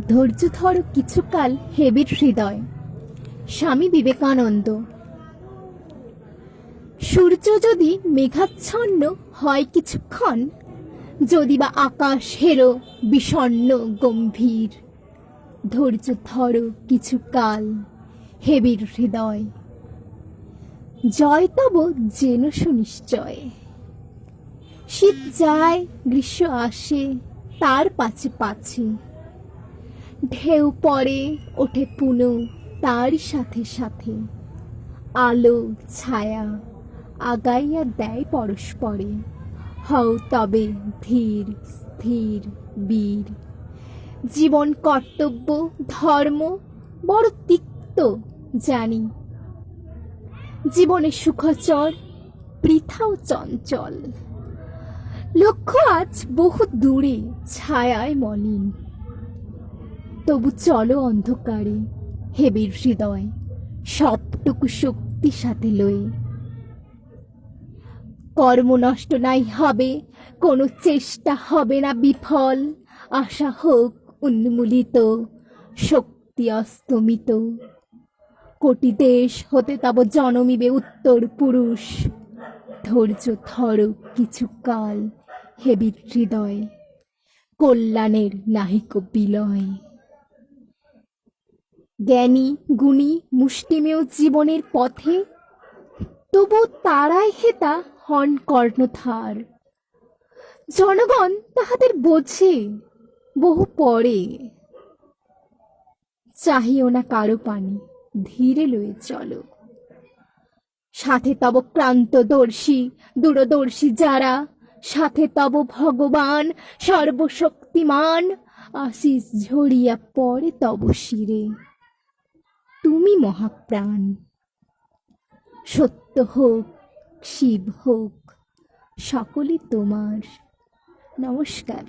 ধৈর্য ধরো কিছুকাল হেবির হৃদয়। স্বামী বিবেকানন্দ। সূর্য যদি মেঘাচ্ছন্ন হয় কিছুক্ষণ, যদি বা আকাশ হেরো বিষণ্ণ গম্ভীর, ধৈর্য ধরো কিছুকাল হেবির হৃদয়। জয় তব যেন সুনিশ্চয়। শীত যায়, গ্রীষ্ম আসে, তার পাছে পাছে। ঢেউ পড়ে ওঠে পুনঃ তার সাথে সাথে। আলো, ছায়া আগাইয়া দেয় পরস্পরে। হও তবে ধীর, স্থির, বীর। জীবন কর্তব্য, ধর্ম বড় তিক্ত, জানি। জীবনে সুখচর বৃথাও চঞ্চল। লক্ষ্য আজ বহু দূরে, ছায়ায় মলিন। তবু চলো অন্ধকারে হেবির হৃদয়, সবটুকু শক্তি সাথে লয়ে। কর্ম নষ্ট নাই হবে, কোনো চেষ্টা হবে না বিফল। আশা হোক উন্মূলিত, শক্তি অস্তমিত। কোটি দেশ হতে তব জনমিবে উত্তর পুরুষ। ধৈর্য ধর কিছুকাল হেবির হৃদয়, কল্যাণের নাহিক বিলয়। জ্ঞানী, গুণী, মুষ্টিমেয় জীবনের পথে, তবু তারাই হেতা হন কর্ণধার। জনগণ তাহাদের বোঝে বহু পরে। চাহিও না কারও পানি, ধীরে লয়ে চলো। সাথে তব প্রান্তদর্শী, দূরদর্শী যারা, সাথে তব ভগবান, সর্বশক্তিমান, আশিস ঝরিয়া পড়ে তব শিরে। তুমি মহাপ্রাণ। সত্য হোক শিব হোক সকলই তোমার। নমস্কার।